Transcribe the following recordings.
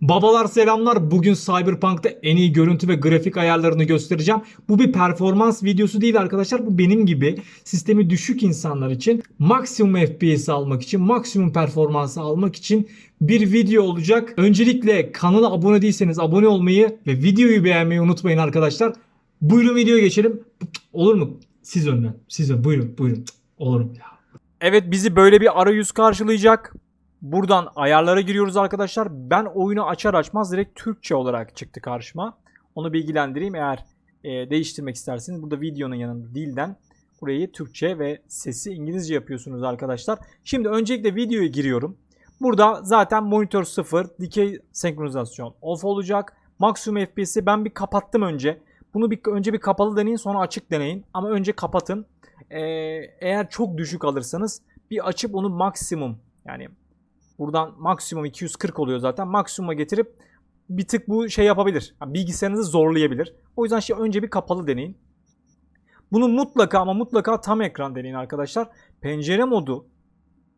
Babalar selamlar. Bugün Cyberpunk'ta en iyi görüntü ve grafik ayarlarını göstereceğim. Bu bir performans videosu değil arkadaşlar. Bu benim gibi sistemi düşük insanlar için maksimum FPS almak için, maksimum performansı almak için bir video olacak. Öncelikle kanala abone değilseniz abone olmayı ve videoyu beğenmeyi unutmayın arkadaşlar. Buyurun videoya geçelim. Olur mu? Siz önden. Siz önden. Buyurun, buyurun. Olur mu? Evet bizi böyle bir arayüz karşılayacak. Buradan ayarlara giriyoruz arkadaşlar. Ben oyunu açar açmaz direkt Türkçe olarak çıktı karşıma. Onu bilgilendireyim eğer e, değiştirmek isterseniz. Burada videonun yanında dilden burayı Türkçe ve sesi İngilizce yapıyorsunuz arkadaşlar. Şimdi öncelikle videoya giriyorum. Burada zaten monitör 0, dikey senkronizasyon off olacak. Maksimum FPS'i ben bir kapattım önce. Bunu bir önce bir kapalı deneyin sonra açık deneyin. Ama önce kapatın. Ee, eğer çok düşük alırsanız bir açıp onu maksimum yani buradan maksimum 240 oluyor zaten. Maksimuma getirip bir tık bu şey yapabilir. Bilgisayarınızı zorlayabilir. O yüzden şey önce bir kapalı deneyin. Bunu mutlaka ama mutlaka tam ekran deneyin arkadaşlar. Pencere modu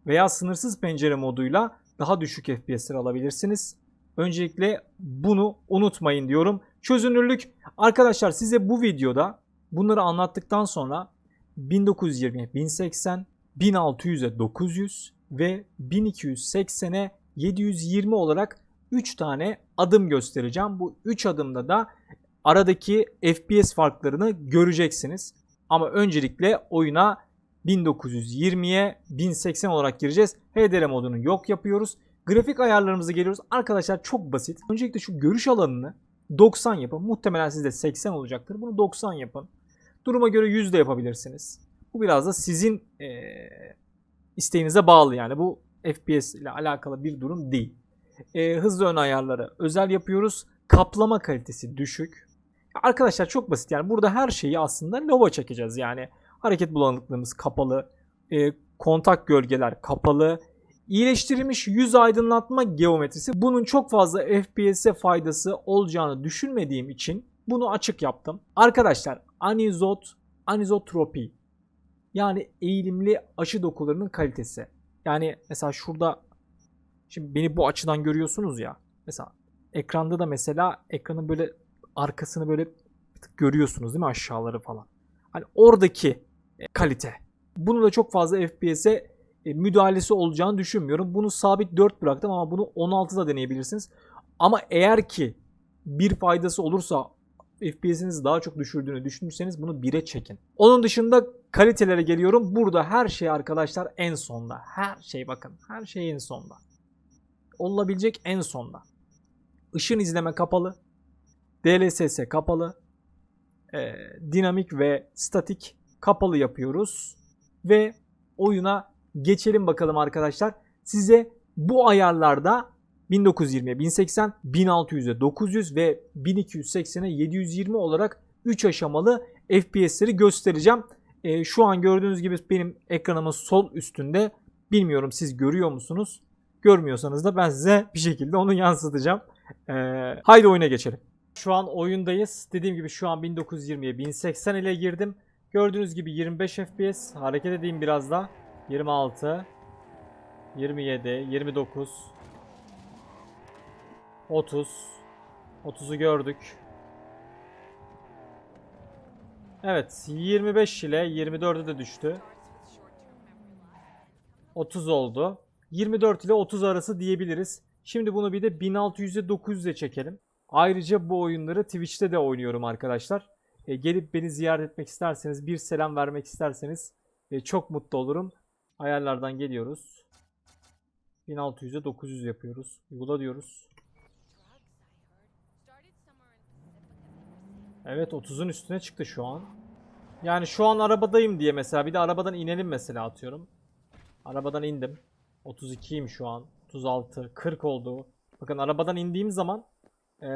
veya sınırsız pencere moduyla daha düşük FPS'ler alabilirsiniz. Öncelikle bunu unutmayın diyorum. Çözünürlük arkadaşlar size bu videoda bunları anlattıktan sonra 1920'ye 1080, 1600'e 900 ve 1280'e 720 olarak 3 tane adım göstereceğim. Bu 3 adımda da aradaki FPS farklarını göreceksiniz. Ama öncelikle oyuna 1920'ye 1080 olarak gireceğiz. HDR modunu yok yapıyoruz. Grafik ayarlarımıza geliyoruz. Arkadaşlar çok basit. Öncelikle şu görüş alanını 90 yapın. Muhtemelen sizde 80 olacaktır. Bunu 90 yapın. Duruma göre 100 de yapabilirsiniz. Bu biraz da sizin eee, isteğinize bağlı yani. Bu FPS ile alakalı bir durum değil. Eee, hızlı ön ayarları özel yapıyoruz. Kaplama kalitesi düşük. Arkadaşlar çok basit yani burada her şeyi aslında lova çekeceğiz yani. Hareket bulanıklığımız kapalı, e, kontak gölgeler kapalı, iyileştirilmiş yüz aydınlatma geometrisi. Bunun çok fazla FPS'e faydası olacağını düşünmediğim için bunu açık yaptım. Arkadaşlar anizot, anizotropi yani eğilimli aşı dokularının kalitesi. Yani mesela şurada şimdi beni bu açıdan görüyorsunuz ya. Mesela ekranda da mesela ekranın böyle arkasını böyle bir tık görüyorsunuz değil mi aşağıları falan. Hani oradaki e, kalite. Bunu da çok fazla FPS'e e, müdahalesi olacağını düşünmüyorum. Bunu sabit 4 bıraktım ama bunu 16'da deneyebilirsiniz. Ama eğer ki bir faydası olursa FPS'inizi daha çok düşürdüğünü düşünürseniz bunu 1'e çekin. Onun dışında kalitelere geliyorum. Burada her şey arkadaşlar en sonda. Her şey bakın. Her şey en sonda. Olabilecek en sonda. Işın izleme kapalı. DLSS kapalı. Ee, dinamik ve statik kapalı yapıyoruz. Ve oyuna geçelim bakalım arkadaşlar. Size bu ayarlarda 1920'ye 1080, 1600'e 900 ve 1280'e 720 olarak 3 aşamalı FPS'leri göstereceğim. Ee, şu an gördüğünüz gibi benim ekranımın sol üstünde. Bilmiyorum siz görüyor musunuz? Görmüyorsanız da ben size bir şekilde onu yansıtacağım. Ee, haydi oyuna geçelim. Şu an oyundayız. Dediğim gibi şu an 1920'ye 1080 ile girdim. Gördüğünüz gibi 25 FPS. Hareket edeyim biraz da. 26 27 29 30 30'u gördük. Evet 25 ile 24'e de düştü. 30 oldu. 24 ile 30 arası diyebiliriz. Şimdi bunu bir de 1600'e 900'e çekelim. Ayrıca bu oyunları Twitch'te de oynuyorum arkadaşlar. E, gelip beni ziyaret etmek isterseniz, bir selam vermek isterseniz e, çok mutlu olurum. Ayarlardan geliyoruz. 1600'e 900 yapıyoruz. Uygula diyoruz. Evet 30'un üstüne çıktı şu an. Yani şu an arabadayım diye mesela bir de arabadan inelim mesela atıyorum. Arabadan indim. 32'yim şu an. 36, 40 oldu. Bakın arabadan indiğim zaman ee,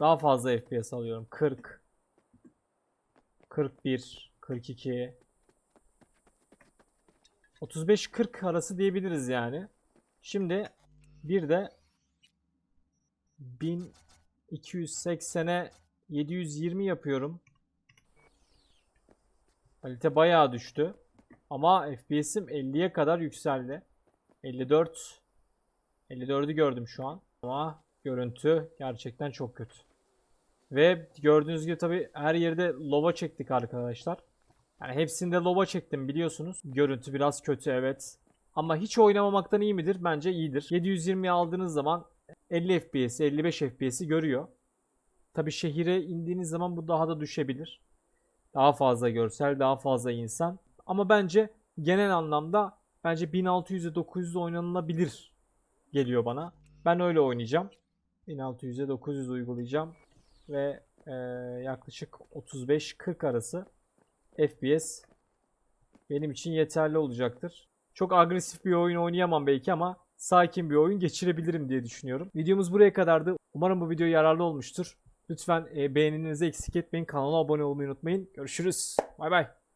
daha fazla FPS alıyorum. 40 41 42 35-40 arası diyebiliriz yani. Şimdi bir de 1280'e 720 yapıyorum. Kalite bayağı düştü. Ama FPS'im 50'ye kadar yükseldi. 54 54'ü gördüm şu an. Ama görüntü gerçekten çok kötü. Ve gördüğünüz gibi tabi her yerde lova çektik arkadaşlar. Yani hepsinde lova çektim biliyorsunuz. Görüntü biraz kötü evet. Ama hiç oynamamaktan iyi midir? Bence iyidir. 720 aldığınız zaman 50 FPS, 55 FPS'i görüyor. Tabi şehire indiğiniz zaman bu daha da düşebilir. Daha fazla görsel, daha fazla insan. Ama bence genel anlamda bence 1600'e 900'e oynanılabilir geliyor bana. Ben öyle oynayacağım. 1600'e 900 uygulayacağım ve eee, yaklaşık 35-40 arası FPS benim için yeterli olacaktır. Çok agresif bir oyun oynayamam belki ama sakin bir oyun geçirebilirim diye düşünüyorum. Videomuz buraya kadardı. Umarım bu video yararlı olmuştur. Lütfen e, beğeninizi eksik etmeyin. Kanala abone olmayı unutmayın. Görüşürüz. Bay bay.